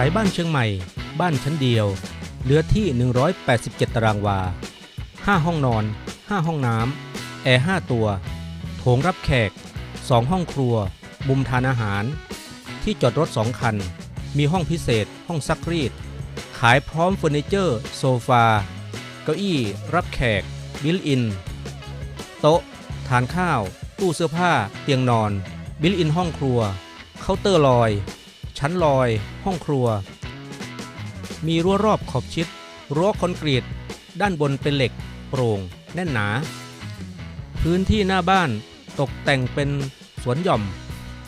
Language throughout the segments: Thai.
ายบ้านเชียงใหม่ บ้านชั้นเดียวเนื้อที่ 187 ตารางวา 5 ห้องนอน 5 ห้องน้ำ แอร์ 5 ตัว โถงรับแขก 2 ห้องครัว มุมทานอาหาร ที่จอดรถ 2 คัน มีห้องพิเศษ ห้องซักรีด ขายพร้อมเฟอร์นิเจอร์ โซฟา เก้าอี้ รับแขก บิลอิน โต๊ะ ทานข้าว ตู้เสื้อผ้า เตียงนอน บิลอินห้องครัว เคาน์เตอร์ลอย ชั้นลอย ห้องครัว มีรั้วรอบขอบชิด รั้วคอนกรีต ด้านบนเป็นเหล็ก โปร่ง แน่นหนา พื้นที่หน้าบ้านตกแต่งเป็นสวนหย่อม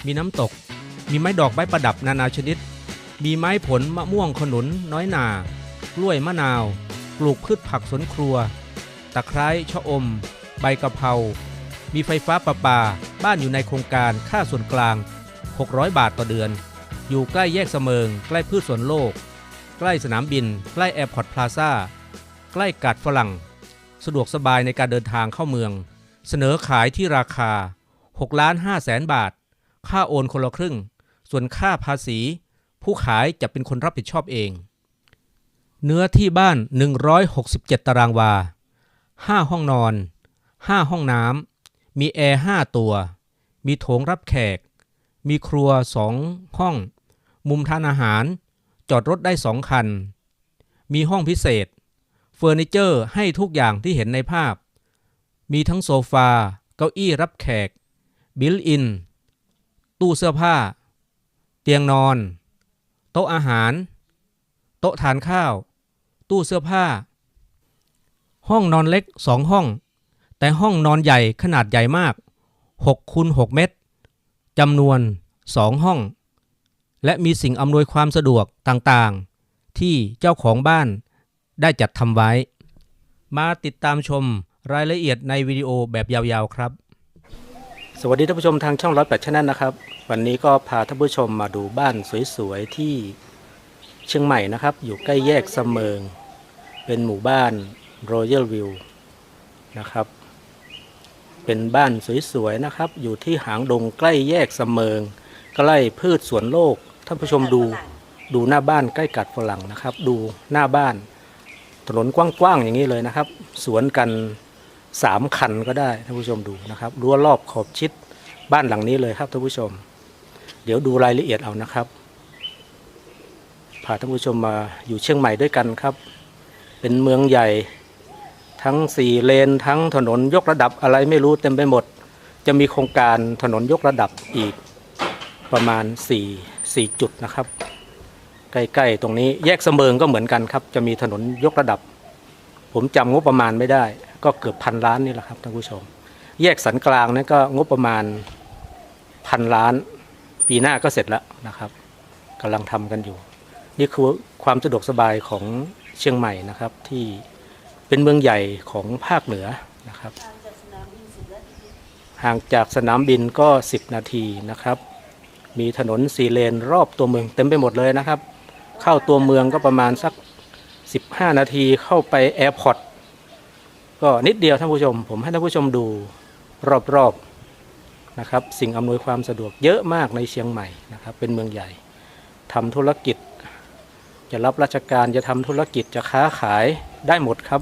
มีน้ำตก มีไม้ดอกไม้ประดับนานาชนิด มีไม้ผลมะม่วงขนุนน้อยหนากล้วยมะนาว ปลูกพืชผักสวนครัว ตะไคร้ชะอม ใบกะเพรา มีไฟฟ้าประปา บ้านอยู่ในโครงการค่าส่วนกลาง 600 บาทต่อเดือน อยู่ใกล้แยกเสมิง ใกล้พืชสวนโลก ใกล้สนามบิน ใกล้แอร์พอร์ตพลาซ่า ใกล้กาดฝรั่ง สะดวกสบายในการเดินทางเข้าเมือง เสนอขายที่ราคา6ล้าน5แสนบาท ค่าโอนคนละครึ่ง ส่วนค่าภาษี ผู้ขายจะเป็นคนรับผิดชอบเอง เนื้อที่บ้าน 167 ตารางวา 5 ห้องนอน 5 ห้องน้ำ มีแอร์ 5 ตัว มีโถงรับแขก มีครัว 2 ห้อง มุมทานอาหาร จอดรถได้2คัน มีห้องพิเศษ เฟอร์นิเจอร์ให้ทุกอย่างที่เห็นในภาพ มีทั้งโซฟา เก้าอี้รับแขก บิลอิน ตู้เสื้อผ้า เตียงนอน โต๊ะอาหาร โต๊ะทานข้าว ตู้เสื้อผ้า ห้องนอนเล็กสองห้อง แต่ห้องนอนใหญ่ขนาดใหญ่มาก6คูณ6เมตรจำนวน 2 ห้อง และมีสิ่งอำนวยความสะดวกต่างๆ ที่เจ้าของบ้านได้จัดทำไว้ มาติดตามชมรายละเอียดในวิดีโอแบบยาวๆครับ สวัสดีท่านผู้ชมทางช่องร้อยแปดชแนลนะครับ วันนี้ก็พาท่านผู้ชมมาดูบ้านสวยๆที่เชียงใหม่นะครับ อยู่ใกล้แยกเสมิง เป็นหมู่บ้าน Royal View นะครับ เป็นบ้านสวยๆนะครับ อยู่ที่หางดงใกล้แยกเสมิง ใกล้พืชสวนโลก ท่านผู้ชมดูดูหน้าบ้านใกล้กัดฝรั่งนะครับ ดูหน้าบ้าน ถนนกว้างๆอย่างนี้เลยนะครับ สวนกันสามคันก็ได้ท่านผู้ชมดูนะครับรั้วรอบขอบชิดบ้านหลังนี้เลยครับท่านผู้ชม เดี๋ยวดูรายละเอียดเอานะครับพาท่านผู้ชมมาอยู่เชียงใหม่ด้วยกันครับ เป็นเมืองใหญ่ ทั้งสี่เลนทั้งถนนยกระดับอะไรไม่รู้เต็มไปหมด จะมีโครงการถนนยกระดับอีกประมาณ4 4 จุดนะครับ ใกล้ๆตรงนี้แยกเสมิงก็เหมือนกันครับ จะมีถนนยกระดับ ผมจำงบประมาณไม่ได้ ก็เกือบพันล้านนี่แหละครับท่านผู้ชม แยกสันกลางนั้นก็งบประมาณพันล้าน ปีหน้าก็เสร็จแล้วนะครับกำลังทำกันอยู่ นี่คือความสะดวกสบายของเชียงใหม่นะครับ ที่เป็นเมืองใหญ่ของภาคเหนือนะครับห่างจากสนามบินก็ 10 นาทีนะครับ มีถนนสี่เลนรอบตัวเมืองเต็มไปหมดเลยนะครับ เข้าตัวเมืองก็ประมาณสัก 15 นาทีเข้าไปแอร์พอร์ตก็นิดเดียวท่านผู้ชม ผมให้ท่านผู้ชมดูรอบๆนะครับ สิ่งอำนวยความสะดวกเยอะมากในเชียงใหม่นะครับ เป็นเมืองใหญ่ทำธุรกิจ จะรับราชการจะทำธุรกิจจะค้าขายได้หมดครับ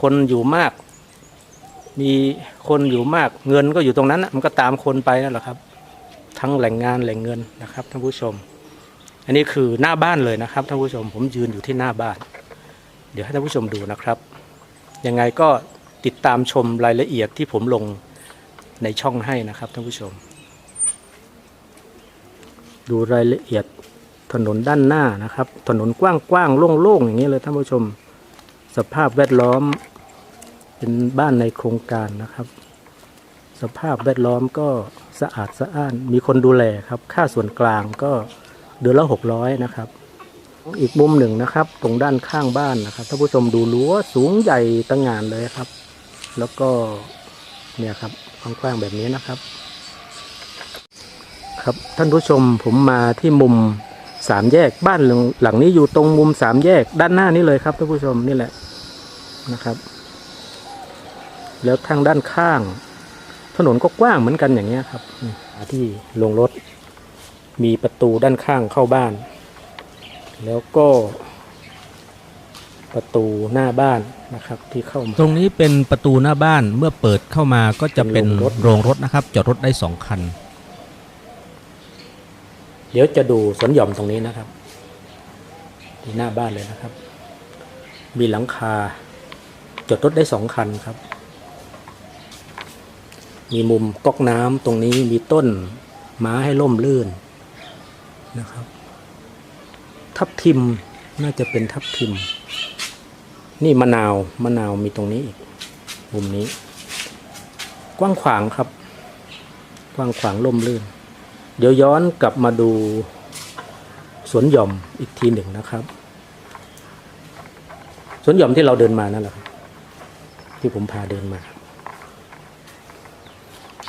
คนอยู่มาก มีคนอยู่มากเงินก็อยู่ตรงนั้นนะมันก็ตามคนไปนั่นแหละครับ ทั้งแหล่งงานแหล่งเงินนะครับท่านผู้ชม อันนี้คือหน้าบ้านเลยนะครับท่านผู้ชม ผมยืนอยู่ที่หน้าบ้าน เดี๋ยวให้ท่านผู้ชมดูนะครับ ยังไงก็ติดตามชมรายละเอียดที่ผมลงในช่องให้นะครับท่านผู้ชม ดูรายละเอียดถนนด้านหน้านะครับ ถนนกว้างๆโล่งๆอย่างนี้เลยท่านผู้ชม สภาพแวดล้อมเป็นบ้านในโครงการนะครับ สภาพแวดล้อมก็สะอาดสะอ้าน มีคนดูแลครับ ค่าส่วนกลางก็เดือนละหกร้อยนะครับ อีกมุมหนึ่งนะครับ ตรงด้านข้างบ้านนะครับท่านผู้ชมดูรั้วสูงใหญ่ตั้งงานเลยครับ แล้วก็เนี่ยครับกว้างๆแบบนี้นะครับ ครับท่านผู้ชมผมมาที่มุมสามแยกบ้านหลังหลังนี้อยู่ตรงมุมสามแยกด้านหน้านี้เลยครับท่านผู้ชมนี่แหละนะครับ แล้วทางด้านข้าง ถนนก็กว้างเหมือนกันอย่างเงี้ยครับนี่ที่ลงรถมีประตูด้านข้างเข้าบ้าน แล้วก็ประตูหน้าบ้านนะครับที่เข้ามาตรงนี้เป็นประตูหน้าบ้านเมื่อเปิดเข้ามาก็จะเป็นเป็นโรงรถโรงรถนะครับจอดรถได้สองคัน เดี๋ยวจะดูสวนหย่อมตรงนี้นะครับ ที่หน้าบ้านเลยนะครับ มีหลังคาจอดรถได้สองคันครับ มีมุมก๊อกน้ำตรงนี้มีต้นไม้ให้ล่มลื่นนะครับ ทับทิมน่าจะเป็นทับทิม นี่มะนาวมะนาวมีตรงนี้อีกมุมนี้ กว้างขวางครับ กว้างขวางล่มลื่น เดี๋ยวย้อนกลับมาดูสวนหย่อมอีกทีหนึ่งนะครับสวนหย่อมที่เราเดินมานั่นแหละที่ผมพาเดินมา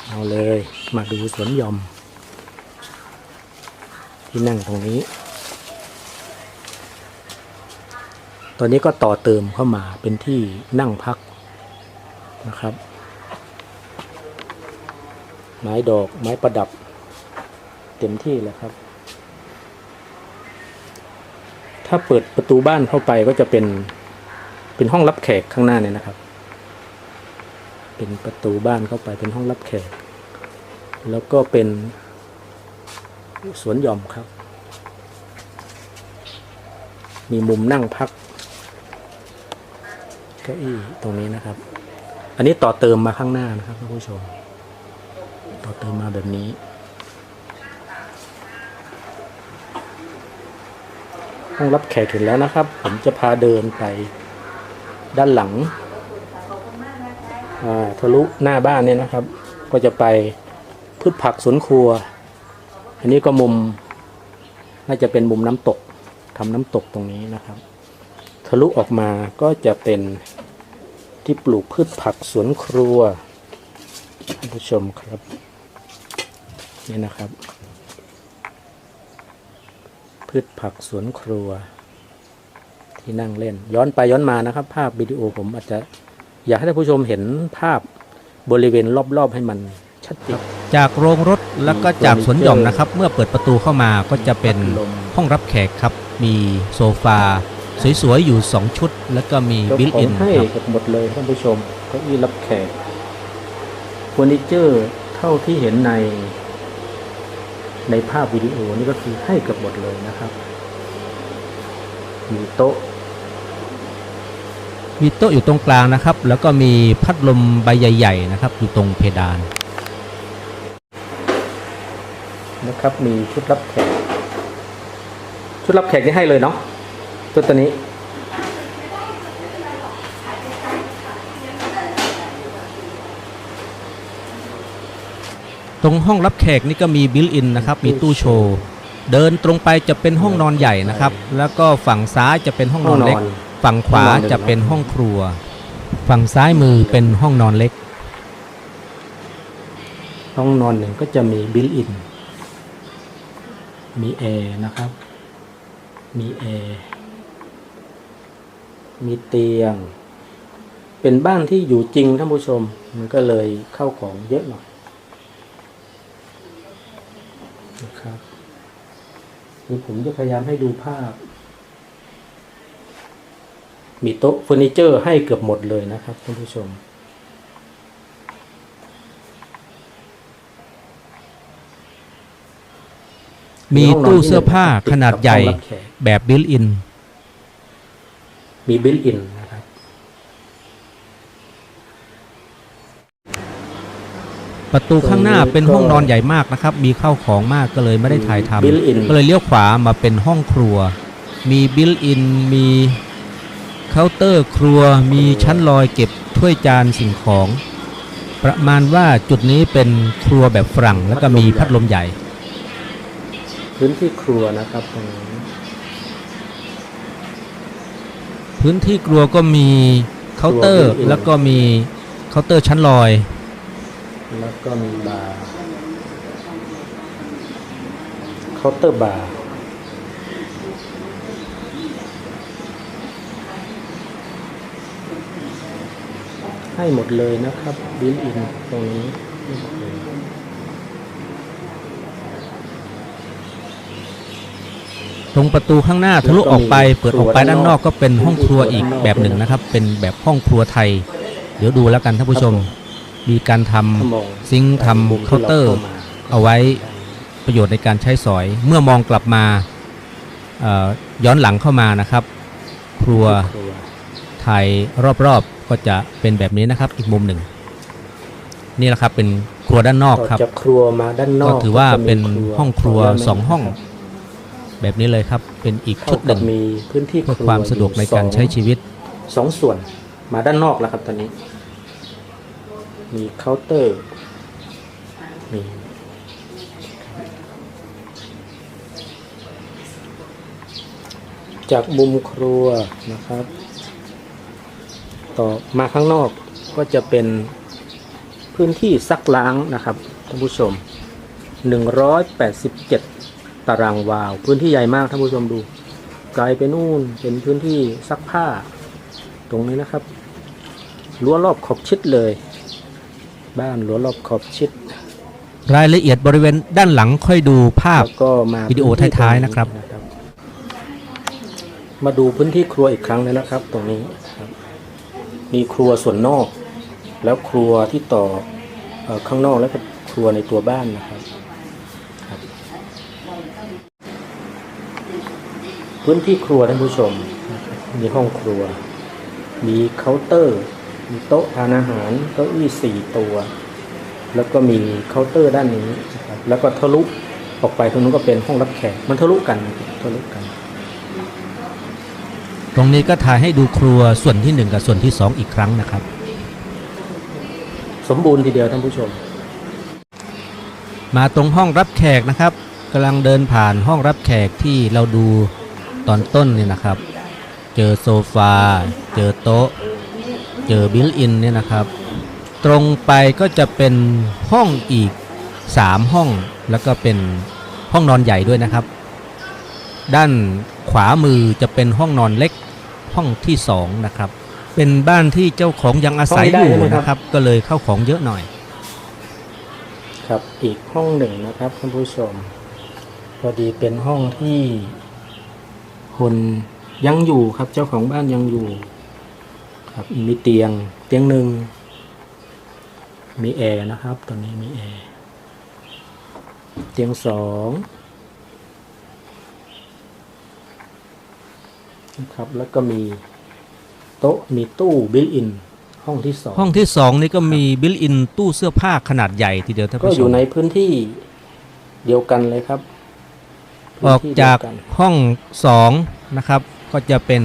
เอาเลยมาดูสวนยอม ที่นั่งตรงนี้ ตอนนี้ก็ต่อเติมเข้ามาเป็นที่นั่งพักนะครับ ไม้ดอกไม้ประดับ เต็มที่เลยครับ ถ้าเปิดประตูบ้านเข้าไปก็จะเป็นเป็นห้องรับแขกข้างหน้าเนี่ยนะครับ เป็นประตูบ้านเข้าไปเป็นห้องรับแขก แล้วก็เป็นสวนหย่อมครับ มีมุมนั่งพักเก้าอี้ตรงนี้นะครับ อันนี้ต่อเติมมาข้างหน้านะครับท่านผู้ชม ต่อเติมมาแบบนี้ห้องรับแขกเห็นแล้วนะครับ ผมจะพาเดินไปด้านหลัง ทะลุหน้าบ้านเนี่ยนะครับ ก็จะไปพืชผักสวนครัว อันนี้ก็มุมน่าจะเป็นมุมน้ำตกทำน้ำตกตรงนี้นะครับ ทะลุออกมาก็จะเป็นที่ปลูกพืชผักสวนครัวท่านผู้ชมครับนี่นะครับ พืชผักสวนครัว ที่นั่งเล่น ย้อนไปย้อนมานะครับ ภาพวิดีโอผมอาจจะ อยากให้ท่านผู้ชมเห็นภาพบริเวณรอบๆให้มันชัดเจน จากโรงรถแล้วก็จากสวนหย่อมนะครับ เมื่อเปิดประตูเข้ามาก็จะเป็นลมห้องรับแขกครับ มีโซฟาสวยๆอยู่ 2 ชุด แล้วก็มีเจ้าบิลขออิงนให้ครับกับหมดเลยท่านผู้ชมเก้าอี้รับแขกเฟอร์นิเจอร์เท่าที่เห็นใน ในภาพวิดีโอนี่ก็คือให้กับหมดเลยนะครับ มีโต๊ะ มีโต๊ะอยู่ตรงกลางนะครับ แล้วก็มีพัดลมใบใหญ่ ๆ นะครับ อยู่ตรงเพดานนะครับ มีชุดรับแขก ชุดรับแขกนี่ให้เลยเนาะตัวตัวนี้ ตรงห้องรับแขกนี่ก็มีบิลอินนะครับ มีตู้โชว์ เดินตรงไปจะเป็นห้องนอนใหญ่นะครับ แล้วก็ฝั่งซ้ายจะเป็นห้องนอนเล็ก ฝั่งขวาจะเป็นห้องครัว ฝั่งซ้ายมือเป็นห้องนอนเล็ก ห้องนอนหนึ่งก็จะมีบิลอิน มีแอร์นะครับ มีแอร์มีเตียง เป็นบ้านที่อยู่จริงท่านผู้ชม มันก็เลยเข้าของเยอะหน่อยนะครับนี่ผมจะพยายามให้ดูภาพ มีโต๊ะเฟอร์นิเจอร์ให้เกือบหมดเลยนะครับท่านผู้ชม มีตู้เสื้อผ้าขนาดใหญ่ติกับห้องรับแขกแบบบิลอิน มีบิลอินนะครับ ประตูข้างหน้าเป็นห้องนอนใหญ่มากนะครับ มีข้าวของมากก็เลยไม่ได้ถ่ายทบิลอินำก็เลยเลี้ยวขวามาเป็นห้องครัว มีบิลอินมี เคาน์เตอร์ครัวมีชั้นลอยเก็บถ้วยจานสิ่งของ ประมาณว่าจุดนี้เป็นครัวแบบฝรั่งแล้วก็มีพัดลมใหญ่ พื้นที่ครัวนะครับตรงนี้พื้นที่ครัวก็มีเคาน์เตอร์แล้วก็มีเคาน์เตอร์ชั้นลอย แล้วก็มีบาร์เคาน์เตอร์บาร์ ให้หมดเลยนะครับบิลอินตรงนี้ให้หมดเลยตรงประตูข้างหน้าทะลุออกไป เปิดออกไปด้านนอกก็เป็นห้องครัวอีกแบบหนึ่งนะครับ เป็นแบบห้องครัวไทย เดี๋ยวดูแล้วกันท่านผู้ชม มีการทำถ้ามองซิงค์ทำเคาน์เตอร์ เอาไว้ประโยชน์ในการใช้สอย เมื่อมองกลับมาเอ่อย้อนหลังเข้ามานะครับ ครัวครัวไทยรอบๆ ก็จะเป็นแบบนี้นะครับอีกมุมหนึ่ง นี่แหละครับเป็นครัวด้านนอกครับต่อจากครัวมาด้านนอก็กถือว่าจะมีเป็นรัวห้องครัวขด้านสองห้องนะครับแบบนี้เลยครับเป็นอีกเท่าชุดหกันึ่บงมีพื้นที่เพื่อรัความสะดวกในการใช้ชีวิตสองส่วนมาด้านนอกแล้วครับตอนนี้ มีเคาน์เตอร์มีจากมุมครัวนะครับ ต่อมาข้างนอกก็จะเป็นพื้นที่ซักล้างนะครับท่านผู้ชม 187 ตารางวาพื้นที่ใหญ่มากท่านผู้ชมดู ไกลไปนู่นเป็นพื้นที่ซักผ้า ตรงนี้นะครับรั้วรอบขอบชิดเลย บ้านรั้วรอบขอบชิด รายละเอียดบริเวณด้านหลังค่อยดูภาพแล้วก็มาวิดีโอพื้นที่ท้ายๆตงนะครับ มาดูพื้นที่ครัวอีกครั้งหนึงนะครับ ตรงนี้ครับ มีครัวส่วนนอก แล้วครัวที่ต่ออข้างนอกแล้วก็ครัวในตัวบ้านนะครับรบพื้นที่ครัวท่านผู้ชม มีห้องครัว มีเคาน์เตอร์ มีโต๊ะทานอาหารเก้าอี้สี่ตัว แล้วก็มีเคาน์เตอร์ด้านนี้ แล้วก็ทะลุออกไปตรงนู้นก็เป็นห้องรับแขกมันทะลุกันทะลุกัน ตรงนี้ก็ถ่ายให้ดูครัวส่วนที่หนึ่งกับส่วนที่สองอีกครั้งนะครับ สมบูรณ์ทีเดียวท่านผู้ชม มาตรงห้องรับแขกนะครับกำลังเดินผ่านห้องรับแขกที่เราดูตอนต้นเนี่ยนะครับ เจอโซฟา เจอโต๊ะ เจอบิลอินเนี่ยนะครับ ตรงไปก็จะเป็นห้องอีก 3 ห้องแล้วก็เป็นห้องนอนใหญ่ด้วยนะครับ ด้าน ขวามือจะเป็นห้องนอนเล็กห้องที่สองนะครับ เป็นบ้านที่เจ้าของยังอาศัยอยู่นะครับ ก็เลยเข้าของเยอะหน่อย ครับอีกห้องหนึ่งนะครับท่านผู้ชม พอดีเป็นห้องที่คนยังอยู่ครับเจ้าของบ้านยังอยู่ ครับมีเตียงเตียงหนึ่งมีแอร์นะครับ ตอนนี้มีแอร์เตียงสอง นะครับ แล้วก็มีโต๊ะมีตู้บิลอินห้องที่สองห้องที่สองนี่ก็มีบิลอินตู้เสื้อผ้าขนาดใหญ่ทีเดียวท่านก็ผู้อชยู่มในพื้นที่เดียวกันเลยครับ ออกพื้นที่จากเดียวนห้องสองนะครับ ก็จะเป็น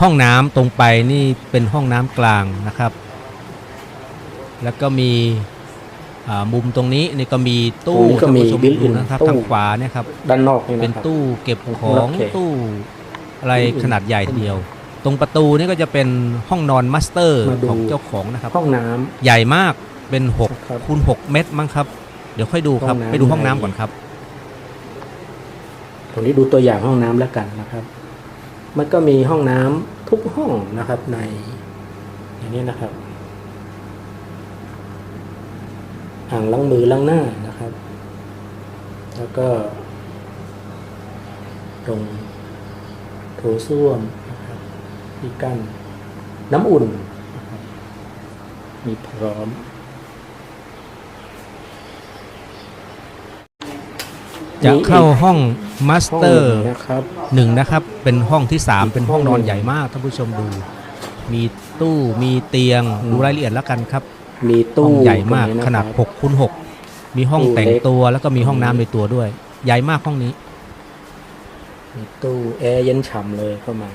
ห้องน้ำตรงไปนี่เป็นห้องน้ำกลางนะครับ แล้วก็มีอ่ามุมตรงนี้นี่ก็มีตู้ตรงนี้ก็มีท่านผู้ชมบิลดูอินนะครับตู้ทางขวาเนี่ยครับด้านนอกนี่เป็นนะครับตู้เก็บขตู้อรับงแขกตู้ อะไรตู้อื่นขนาดใหญ่ทีเดียว ตรงประตูนี่ก็จะเป็นห้องนอนมาสเตอร์มาดูของเจ้าของนะครับ ห้องน้ำใหญ่มากเป็นครับ6คูณ6เมตรมั้งครับ เดี๋ยวค่อยดูครับห้องน้ำไปดูห้องน้ำก่อนครับตรงนี้ดูตัวอย่างห้องน้ำแล้วกันนะครับ มันก็มีห้องน้ำทุกห้องนะครับในอย่างนี้นะครับอ่างล้างมือล้างหน้านะครับ แล้วก็ ตรง โถส้วมนะครับที่กั้นน้ำอุ่นนะครับมีพร้อม จะเข้าห้องมาสห้องเตอร์นะครับหนึ่งนะครับ เป็นห้องที่3เป็นห้องนอนใหญ่มากท่านผู้ชมดู มีตู้มีเตียงอืมดูรายละเอียดแล้วกันครับ มีห้ตู้องใหญ่มากตรงะขนาดครับ6คูณ6มีห้องตู้แต่งเล็กตัวแล้วก็มีห้องน้ำในตัวด้วย ใหญ่มากห้องนี้ มีตู้แอร์เย็นฉ่ำเลยเข้ามา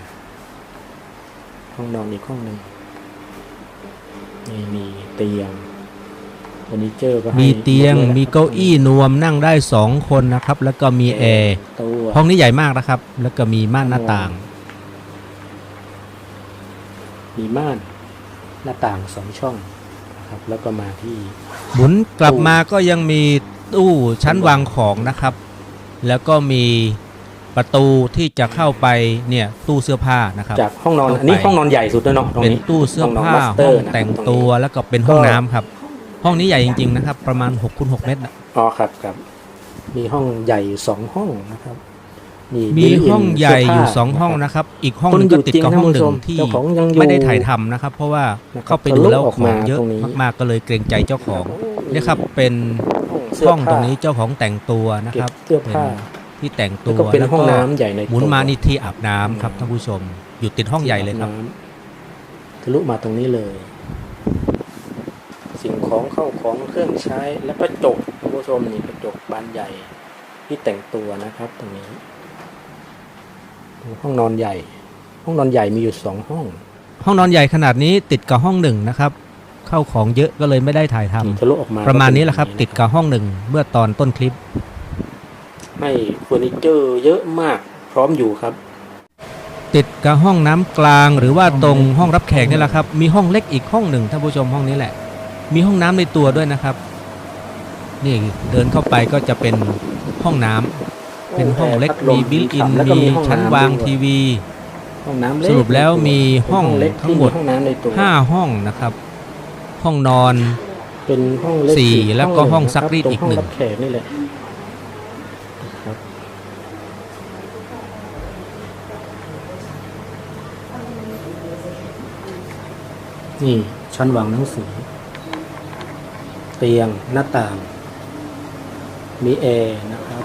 ห้องนอนอีกห้องหนึ่งนี่มีเตียงเฟอร์นิเจอร์ก็ให้มีเตียงหดลนะครับมีเก้าอี้นวมนั่งได้2คนนะครับ แล้วก็มีแอร์ ตู้ห้องนี้ใหญ่มากนะครับ แล้วก็มีม่านหน้าต่าง มีม่านหน้าต่างสองช่องนะครับ แล้วก็มาที่ หมุนกลับมาก็ยังมีตู้ชั้นวางของนะครับ แล้วก็มี ประตูที่จะเข้าไปเนี่ยตู้เสื้อผ้านะครับจากห้องนอนเข้าไปอันนี้ห้องนอนใหญ่สุดด้วยเนาะตรงเป็นนี้ตู้เสื้อผ้าห้องนอน master ห้องนะครับแต่งตรงนี้ตัวแล้วก็เป็นห้องน้ำครับ ห้องนี้ใหญ่จริงๆนะครับ ประมาณ6คูณ6เมตรนะอ๋อครับครับมีห้องใหญ่อยู่สองห้องนะครับนี่มี built-in ห้องใหญ่อยู่เสื้ผ้าสองห้องนะนะครับอีกห้องคนหนึงอยู่ก็ติดจริงกับห้องหนึ่ท่านผู้ชมงที่เจ้าของยังอยู่ไม่ได้ถ่ายทำนะครับ เพราะว่านะครับเข้าไปดูแล้วทะลุออกของมาเยอะตรงนี้มากๆก็เลยเกรงใจเจ้าของเนี่ยครับเป็นเสื้ห้องผ้าตรงนี้เจ้าของแต่งตัวนะเก็ครับบเสื้อผ้าเป็น ที่แต่งตัแล้ววก็เป็นห้องน้ำใหญ่ในหมุนตัวมานี่ที่อาบน้ำครับท่านผู้ชม อยู่ติดห้องใหญ่เลยครับน้ำทะลุมาตรงนี้เลย สิ่งของเข้าของเครื่องใช้และกระจกคุณผู้ชมนี่กระจกบานใหญ่ที่แต่งตัวนะครับ ตรงนี้ดูห้องนอนใหญ่ ห้องนอนใหญ่มีอยู่สองห้อง ห้องนอนใหญ่ขนาดนี้ติดกับห้องหนึ่งนะครับ เข้าของเยอะก็เลยไม่ได้ถ่ายทำนี่ทะลุออกมาประมาณนี้แหละครับ ติดกับห้องหนึ่งเมื่อตอนต้นคลิป ให้เฟอร์นิเจอร์เยอะมากพร้อมอยู่ครับ ติดกับห้องน้ำกลางหรือว่าตรงห้องรับแขกนี่แหละครับ มีห้องเล็กอีกห้องหนึ่งท่านผู้ชมห้องนี้แหละ มีห้องน้ำในตัวด้วยนะครับ นี่เดินเข้าไปก็จะเป็นห้องน้ำเป็นห้องเล็กมีบิลอินแล้วก็มีห้องชั้นำวางด้วยทีวีห้องน้ำเล็กสรุปแล้วมีห้องเล็กทั้งหมดที่ห้องน้ำในตัวห้าห้องนะครับ ห้องนอนเป็นห้องเล็กสี่อีแล้วก็ห้องนึ่ซักรีดตรงอีกห้องหนึ่ง รับแขกนี่แหละนะครับ นี่ชั้นวางหนังสือ เตียงหน้าต่าง มีแอร์นะครับ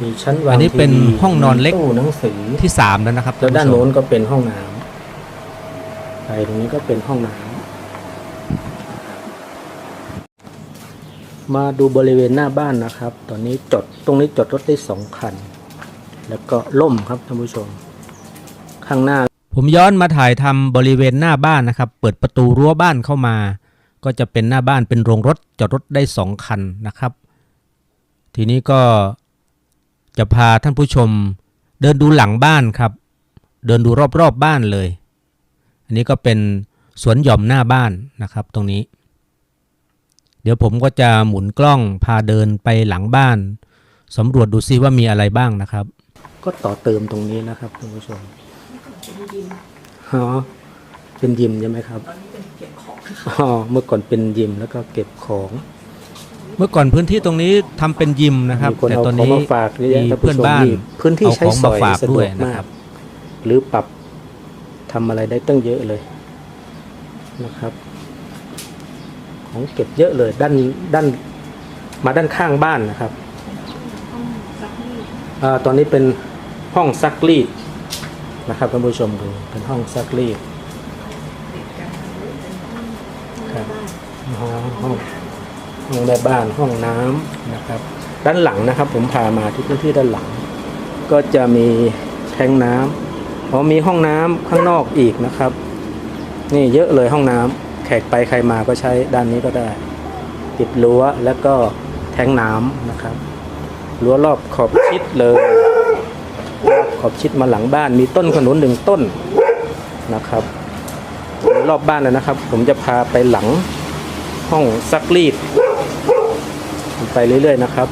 มีชั้นวางอันนี้เป็นทีวีห้องนอนเล็กตู้หนังสือ ที่สามแล้วนะครับแล้วด้านท่ผู้ชโน้มนก็เป็นห้องน้ำไปตรงนี้ก็เป็นห้องน้ำมาดูบริเวณหน้าบ้านนะครับ ตอนนี้จอดตรงนี้จอดรถได้สองคัน แล้วก็ล่มครับท่านผู้ชม ข้างหน้า ผมย้อนมาถ่ายทำบริเวณหน้าบ้านนะครับ เปิดประตูรั้วบ้านเข้ามา ก็จะเป็นหน้าบ้านเป็นโรงรถจอดรถได้สองคันนะครับ ทีนี้ก็จะพาท่านผู้ชมเดินดูหลังบ้านครับ เดินดูรอบๆบบ้านเลย อันนี้ก็เป็นสวนหย่อมหน้าบ้านนะครับ ตรงนี้ เดี๋ยวผมก็จะหมุนกล้องพาเดินไปหลังบ้านสำรวจดูซิว่ามีอะไรบ้างนะครับ ก็ต่อเติมตรงนี้นะครับท่านผู้ชม อ๋อเป็นยิมใช่ไหมครับอ๋อเมื่อก่อนเป็นยิมแล้วก็เก็บของเมื่อก่อนพื้นที่ตรงนี้ทำเป็นยิมนะครับมีคนแต่เอาตอนของนี้มาฝากเยอะแยะมีท่านเพื่ผู้อนชมบ้านนี่พื้นที่เอาใช้ของสมาอยฝากสะดด้ววยกนะมาคกรับหรือปรับทำอะไรได้ตั้งเยอะเลยนะครับ ของเก็บเยอะเลย ด้านด้านมาด้านข้างบ้านนะครับอาตอนนี้เป็นห้องซักรีด นะครับท่านผู้ชมดูเป็นห้องซักรีดครับห้องห้องห้องแม่บ้านห้องน้ำนะครับ ด้านหลังนะครับ ผมพามาที่พื้นที่ด้านหลัง ก็จะมีแทงน้ำอ๋อมีห้องน้ำข้างนอกอีกนะครับ นี่เยอะเลยห้องน้ำแขกไปใครมาก็ใช้ด้านนี้ก็ได้ ติดรั้วแล้วก็แทงน้ำนะครับรั้วรอบขอบชิดเลย ขอบชิดมาหลังบ้าน มีต้นขนุนหนึ่งต้นนะครับรอบบ้านเลยนะครับ ผมจะพาไปหลังห้องซักรีด ไปเรื่อยๆนะครับ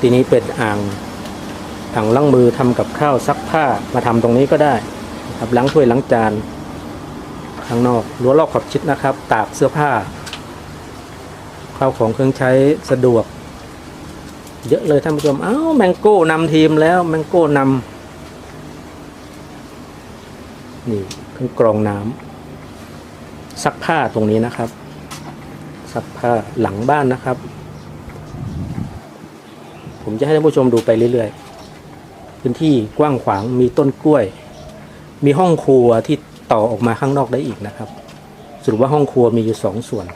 ทีนี้เป็นอ่างอ่างล้างมือทำกับข้าวซักผ้ามาทำตรงนี้ก็ได้ครับล้างถ้วยล้างจานข้างนอกรั้วรอบขอบชิดนะครับ ตากเสื้อผ้าข้าวของเครื่องใช้สะดวก เยอะเลยท่านผู้ชม เอ้าแมงโก้นำทีมแล้วแมงโก้นำนี่เครื่องกรองน้ำซักผ้าตรงนี้นะครับซักผ้าหลังบ้านนะครับ ผมจะให้ท่านผู้ชมดูไปเรื่อยๆพื้นที่กว้างขวางมีต้นกล้วย มีห้องครัวที่ต่อออกมาข้างนอกได้อีกนะครับ สรุปว่าห้องครัวมีอยู่สองส่วน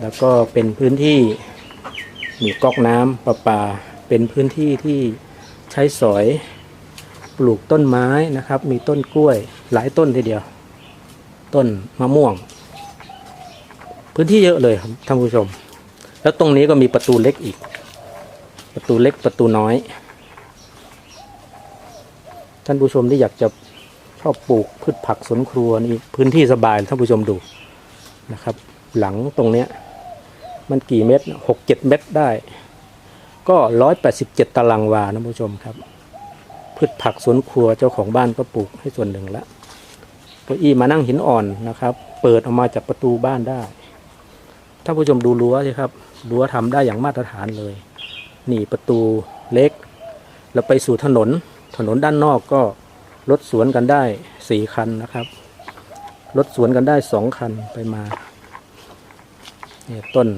แล้วก็เป็นพื้นที่ มีก๊อกน้ำประปา เป็นพื้นที่ที่ใช้สอยปลูกต้นไม้นะครับ มีต้นกล้วยหลายต้นทีเดียว ต้นมะม่วง พื้นที่เยอะเลยครับท่านผู้ชม แล้วตรงนี้ก็มีประตูเล็กอีก ประตูเล็กประตูน้อย ท่านผู้ชมที่อยากจะชอบปลูกพืชผักสวนครัวนี่พื้นที่สบายท่านผู้ชมดูนะครับ หลังตรงเนี้ย มันกี่เมตรหกเจ็ดเมตรได้ ก็ร้อยแปดสิบเจ็ดตารางวาท่านผู้ชมครับ พืชผักสวนครัวเจ้าของบ้านก็ปลูกให้ส่วนหนึ่งละก้าอี้มานั่งหินอ่อนนะครับ เปิดออกมาจากประตูบ้านได้ ถ้าผู้ชมดูรั้วสิครับรั้วทำได้อย่างมาตรฐานเลย นี่ประตูเล็กแล้วไปสู่ถนน ถนนด้านนอกก็รถสวนกันได้สี่คันนะครับ รถสวนกันได้สองคันไปมาเนี่ยต้น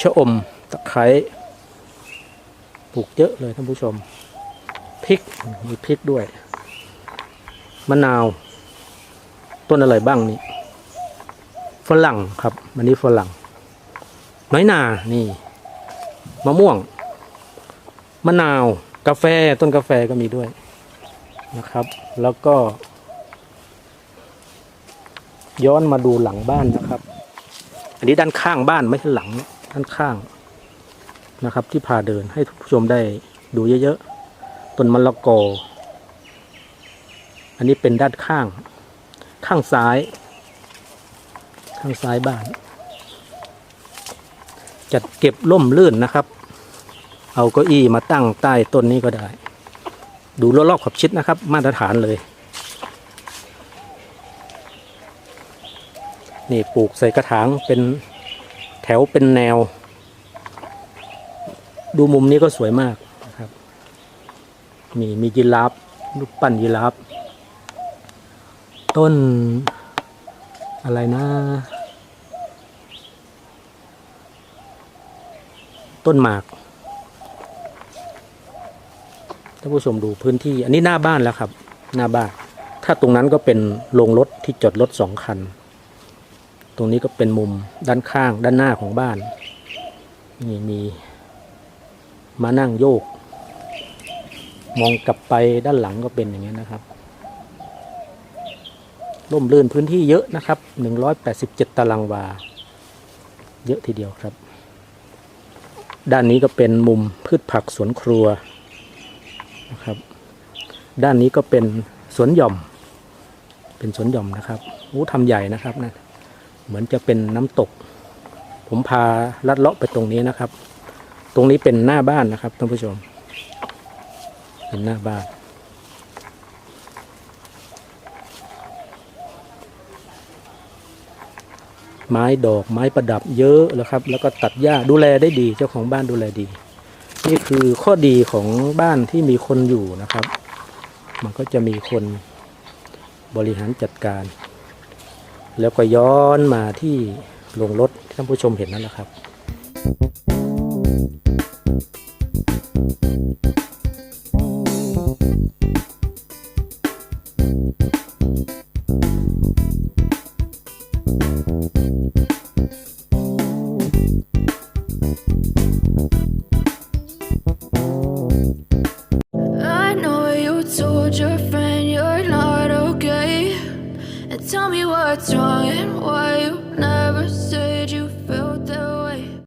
ชะอมตะไคร้ปลูกเยอะเลยท่านผู้ชมพริกมีพริกด้วยมะนาว ต้นอะไรบ้างนี่ฝรั่งครับอันนี้ฝรั่งน้อยนานี่มะม่วงมะนาวกาแฟต้นกาแฟก็มีด้วยนะครับ แล้วก็ ย้อนมาดูหลังบ้านนะครับ อันนี้ด้านข้างบ้านไม่ใช่หลัง ด้านข้างนะครับ ที่พาเดินให้ทุกผู้ชมได้ดูเยอะๆต้นมะละกอ อันนี้เป็นด้านข้าง ข้างซ้าย ข้างซ้ายบ้าน จัดเก็บร่มรื่นนะครับ เอาเก้าอี้มาตั้งใต้ต้นนี้ก็ได้ ดูรอบๆขอบชิดนะครับ มาตรฐานเลย นี่ปลูกใส่กระถางเป็น แถวเป็นแนว ดูมุมนี้ก็สวยมากนะครับ มีมียีราฟรูปปั้นยีราฟต้นอะไรนะ ต้นหมากท่านผู้ชมดูพื้นที่ อันนี้หน้าบ้านแล้วครับ หน้าบ้าน ถ้าตรงนั้นก็เป็นโรงรถที่จอดรถสองคัน ตรงนี้ก็เป็นมุมด้านข้างด้านหน้าของบ้านนี่มีมานั่งโยก มองกลับไปด้านหลังก็เป็นอย่างนี้นะครับร่มรื่นพื้นที่เยอะนะครับ 187 ตารางวา เยอะทีเดียวครับ ด้านนี้ก็เป็นมุมพืชผักสวนครัวนะครับ ด้านนี้ก็เป็นสวนหย่อม เป็นสวนหย่อมนะครับโอ้ทำใหญ่นะครับนะ เหมือนจะเป็นน้ำตก ผมพาลัดเลาะไปตรงนี้นะครับ ตรงนี้เป็นหน้าบ้านนะครับท่านผู้ชม เป็นหน้าบ้านไม้ดอกไม้ประดับเยอะแล้วครับ แล้วก็ตัดหญ้าดูแลได้ดี เจ้าของบ้านดูแลดี นี่คือข้อดีของบ้านที่มีคนอยู่นะครับ มันก็จะมีคนบริหารจัดการ แล้วก็ย้อนมาที่โรงรถที่ท่านผู้ชมเห็นนั่นแหละครับ